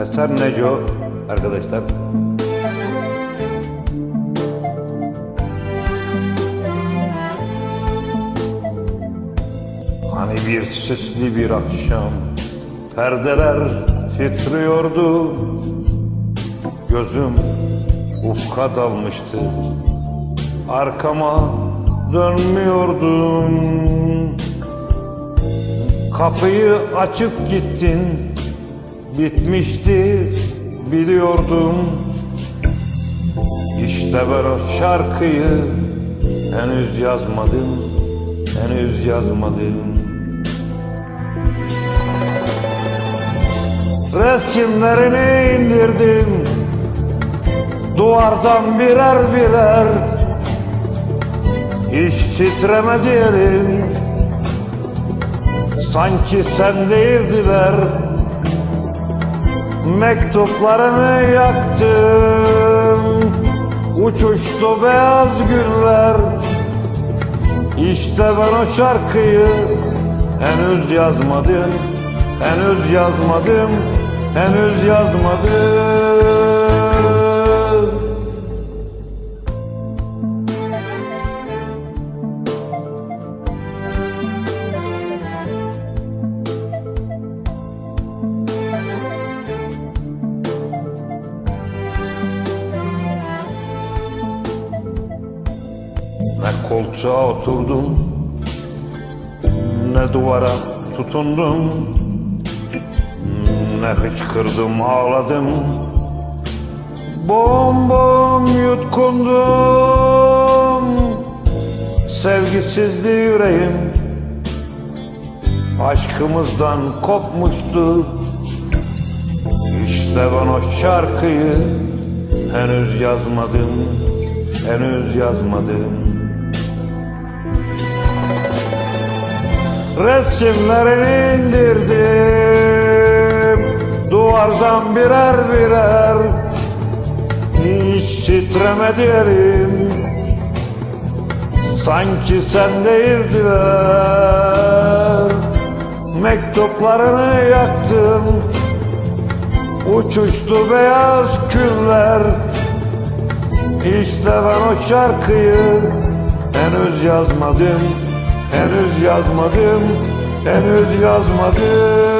Eser Neco arkadaşlar. Hani bir sisli bir akşam Perdeler titriyordu. Gözüm ufka dalmıştı. Arkama dönmüyordum. Kapıyı açıp gittin Bitmişti biliyordum. İşte ben o şarkıyı Henüz yazmadım Henüz yazmadım. Resimlerini indirdim Duvardan birer birer. Hiç titremedi elim Sanki sen değildiler Mektuplarını yaktım. Uçuştu beyaz güller. İşte ben o şarkıyı Henüz yazmadım. Henüz yazmadım. Henüz yazmadım Ne koltuğa oturdum. Ne duvara tutundum. Ne hıçkırdım ağladım. Bom bom yutkundum. Sevgisizdi yüreğim. Aşkımızdan kopmuştu. İşte ben o şarkıyı Henüz yazmadım Henüz yazmadım Resimlerini indirdim. Duvardan birer birer. Hiç titremedi elim Sanki sen değildiler. Mektuplarını yaktım. Uçuştu beyaz küller. İşte ben o şarkıyı Henüz yazmadım Henüz yazmadım, henüz yazmadım.